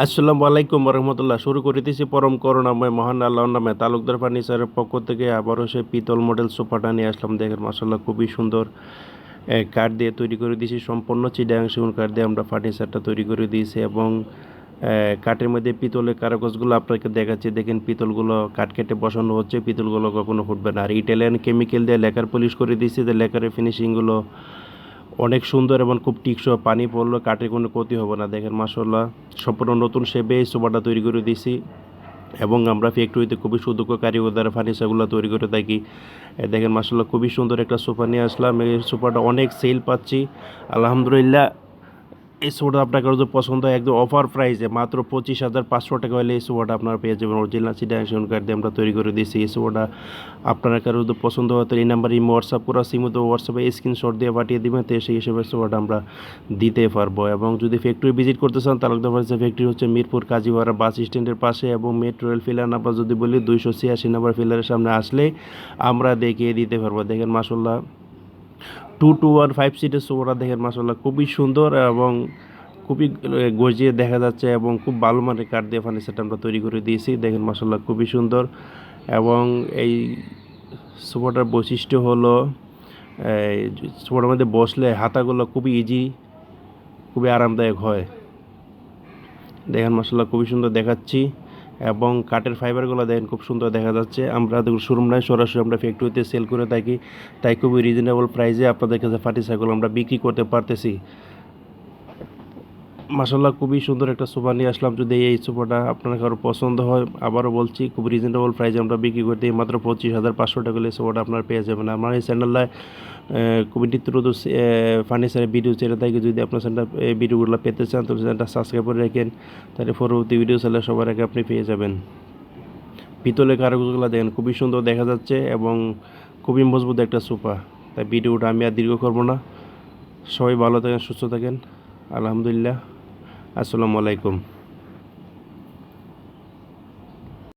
আসসালামু আলাইকুম রহমতুল্লাহ শুরু করিতেছি পরম করুণাময়, মহান আল্লাহ নামে। তালুকদার ফার্নিচারের পক্ষ থেকে আবারও সে পিতল মডেল সোফাটা নিয়ে আসলাম। দেখেন মাসাল্লাহ খুবই সুন্দর কাঠ দিয়ে তৈরি করে দিয়েছি। সম্পূর্ণ চিডাং সেগুন কাঠ দিয়ে আমরা ফার্নিচারটা তৈরি করে দিয়েছি এবং কাঠের মধ্যে পিতলের কারাগজগুলো আপনাকে দেখাচ্ছি। দেখেন, পিতলগুলো কাঠ কেটে বসানো হচ্ছে, পিতলগুলো কখনো ফুটবে না। আর ইটালিয়ান কেমিক্যাল দিয়ে লেকার পলিশ করে দিয়েছি। যে লেকারের ফিনিশিংগুলো অনেক সুন্দর এবং খুব টিকসই পানি পড়ল, কাঠের কোনো ক্ষতি হবে না। দেখেন মাসাল্লাহ সম্পূর্ণ নতুন শেপে এই সোফাটা তৈরি করে দিছি এবং আমরা ফ্যাক্টরিতে খুবই সুদক্ষ দ্বারা ফার্নিচারগুলো তৈরি করে থাকি। দেখেন মাসাল্লাহ খুবই সুন্দর একটা সোফা নিয়ে আসলাম। এই সোফাটা অনেক সেল পাচ্ছি। আলহামদুলিল্লাহ এই সোফাটা আপনার কারও যদি পছন্দ হয়, একদম অফার প্রাইসে মাত্র পঁচিশ হাজার পাঁচশো টাকা হলে এই সোফাটা আপনারা পেয়ে যাবেন। অরিজিনাল সিডাংশন কার্ড দিয়ে আমরা তৈরি করে দিয়েছি। এই সোফাটা আপনার কারও যদি পছন্দ হয় তো এই নাম্বারে হোয়াটসঅ্যাপ করা সিমো তো হোয়াটসঅ্যাপে স্ক্রিনশট দিয়ে পাঠিয়ে দেবেন, তো সেই হিসেবে সোফাটা আমরা দিতে পারব। এবং যদি ফ্যাক্টরি ভিজিট করতে চান তালুকদার ফার্নিচার ফ্যাক্টরি হচ্ছে মিরপুর কাজীপাড়া বাস স্ট্যান্ডের পাশে এবং মেট্রো রেল ফিলার নাম্বার যদি বলি, দুইশো ছিয়াশি নাম্বার ফিলারের সামনে আসলে আমরা দেখিয়ে দিতে পারব। দেখেন মাসাল্লাহ টু টু ওয়ান ফাইভ সিটের সোফাটা দেখেন মাসাল্লাহ খুবই সুন্দর এবং খুবই গজিয়ে দেখা যাচ্ছে এবং খুব ভালো মানের কাঠ দিয়ে ফার্নিচারটা আমরা তৈরি করে দিয়েছি। দেখেন মাসাল্লাহ খুবই সুন্দর এবং এই সোফাটার বৈশিষ্ট্য হলো সোফাটার মধ্যে বসলে হাতাগুলো খুবই ইজি খুবই আরামদায়ক হয়। দেখেন মাসাল্লাহ খুবই সুন্দর দেখাচ্ছি। এবং কাঠের ফাইবারগুলো দেখেন খুব সুন্দর দেখা যাচ্ছে। আমরা দেখুন শোরুম নয় সরাসরি আমরা ফ্যাক্টরিতে সেল করে থাকি। তাই খুবই রিজনেবল প্রাইসে আপনাদের কাছে ফার্নিচারগুলো আমরা বিক্রি করতে পারতেছি। মাসাল্লাহ খুবই সুন্দর একটা সোফা নিয়ে আসলাম। যদি এই সোফাটা আপনার কারও পছন্দ হয়, আবারও বলছি, খুব রিজনেবল প্রাইসে আমরা বিক্রি করতে এই মাত্র পঁচিশ হাজার পাঁচশো টাকা হলে সোফাটা আপনার পেয়ে যাবেন। আমার এই চ্যানেলটায় খুবই নিত্য ফার্নিচারের ভিডিও ছেড়ে থাকে যদি আপনার চ্যানেলটা এই ভিডিওগুলো পেতে চান তো চ্যানেলটা সাবস্ক্রাইব করে রাখেন। তাহলে পরবর্তী ভিডিও চাইলে সবার আগে আপনি পেয়ে যাবেন। পিতলের কারগুলো দেখেন, খুবই সুন্দর দেখা যাচ্ছে এবং খুবই মজবুত একটা সোফা। তাই ভিডিওটা আমি আর দীর্ঘ করব না। সবাই ভালো থাকেন, সুস্থ থাকেন। আলহামদুলিল্লাহ। আসসালামু আলাইকুম।